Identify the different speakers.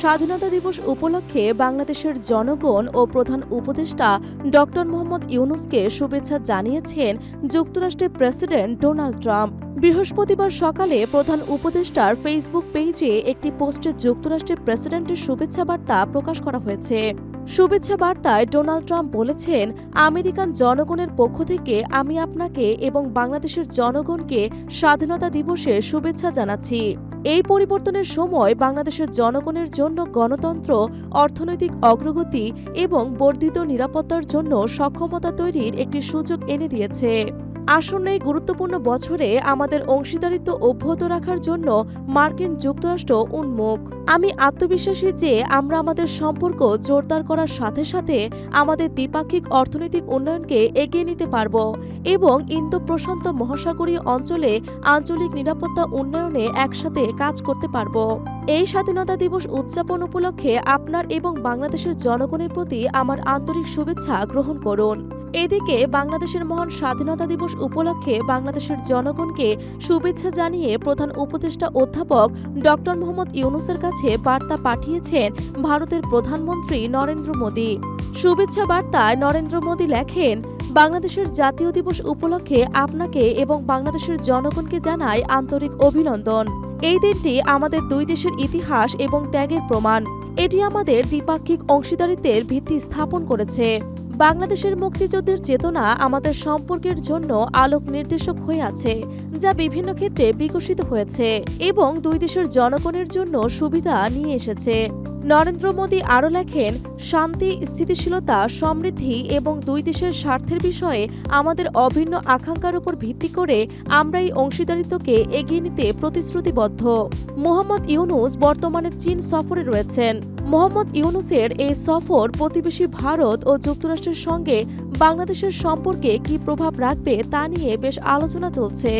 Speaker 1: স্বাধীনতা দিবস উপলক্ষে বাংলাদেশের জনগণ ও প্রধান উপদেষ্টা ডক্টর মোহাম্মদ ইউনুসকে শুভেচ্ছা জানিয়েছেন যুক্তরাষ্ট্রের প্রেসিডেন্ট ডোনাল্ড ট্রাম্প। বৃহস্পতিবার সকালে প্রধান উপদেষ্টার ফেসবুক পেজে একটি পোস্টে যুক্তরাষ্ট্রের প্রেসিডেন্টের শুভেচ্ছা বার্তা প্রকাশ করা হয়েছে। শুভেচ্ছা বার্তায় ডোনাল্ড ট্রাম্প বলেছেন, আমেরিকান জনগণের পক্ষ থেকে আমি আপনাকে এবং বাংলাদেশের জনগণকে স্বাধীনতা দিবসের শুভেচ্ছা জানাচ্ছি। এই পরিবর্তনের সময় বাংলাদেশের জনগণের জন্য গণতন্ত্র, অর্থনৈতিক অগ্রগতি এবং বর্ধিত নিরাপত্তার জন্য সক্ষমতা তৈরির একটি সুযোগ এনে দিয়েছে। আসন্ন এই গুরুত্বপূর্ণ বছরে আমাদের অংশীদারিত্ব অব্যাহত রাখার জন্য মার্কিন যুক্তরাষ্ট্র উন্মুখ। আমি আত্মবিশ্বাসী যে আমরা আমাদের সম্পর্ক জোরদার করার সাথে সাথে আমাদের দ্বিপাক্ষিক অর্থনৈতিক উন্নয়নকে এগিয়ে নিতে পারব এবং ইন্দো প্রশান্ত মহাসাগরীয় অঞ্চলে আঞ্চলিক নিরাপত্তা উন্নয়নে একসাথে কাজ করতে পারব। এই স্বাধীনতা দিবস উদযাপন উপলক্ষে আপনার এবং বাংলাদেশের জনগণের প্রতি আমার আন্তরিক শুভেচ্ছা গ্রহণ করুন। এদিকে বাংলাদেশের মহান স্বাধীনতা দিবস উপলক্ষে বাংলাদেশের জনগণকে শুভেচ্ছা জানিয়ে প্রধান উপদেষ্টা অধ্যাপক ডক্টর মোহাম্মদ ইউনুসের কাছে বার্তা পাঠিয়েছেন ভারতের প্রধানমন্ত্রী নরেন্দ্র মোদী। শুভেচ্ছা বার্তায় নরেন্দ্র মোদী লেখেন, বাংলাদেশের জাতীয় দিবস উপলক্ষে আপনাকে এবং বাংলাদেশের জনগণকে জানাই আন্তরিক অভিনন্দন। এই দিনটি আমাদের দুই দেশের ইতিহাস এবং ত্যাগের প্রমাণ। এটি আমাদের দ্বিপাক্ষিক অংশীদারিত্বের ভিত্তি স্থাপন করেছে। বাংলাদেশের মুক্তিযুদ্ধের চেতনা আমাদের সম্পর্কের জন্য আলোক নির্দেশক হয়ে আছে, যা বিভিন্ন ক্ষেত্রে বিকশিত হয়েছে এবং দুই দেশের জনগণের জন্য সুবিধা নিয়ে এসেছে। নরেন্দ্র মোদী আরও লেখেন, শান্তি, স্থিতিশীলতা, সমৃদ্ধি এবং দুই দেশের স্বার্থের বিষয়ে আমাদের অভিন্ন আকাঙ্ক্ষার উপর ভিত্তি করে আমরা এই অংশীদারিত্বকে এগিয়ে নিতে প্রতিশ্রুতিবদ্ধ। মোহাম্মদ ইউনুস বর্তমানে চীন সফরে রয়েছেন। মোহাম্মদ ইউনুসের এই সফর প্রতিবেশী ভারত ও যুক্তরাষ্ট্রের সঙ্গে বাংলাদেশের সম্পর্কে কী প্রভাব রাখবে তা নিয়ে বেশ আলোচনা চলছে।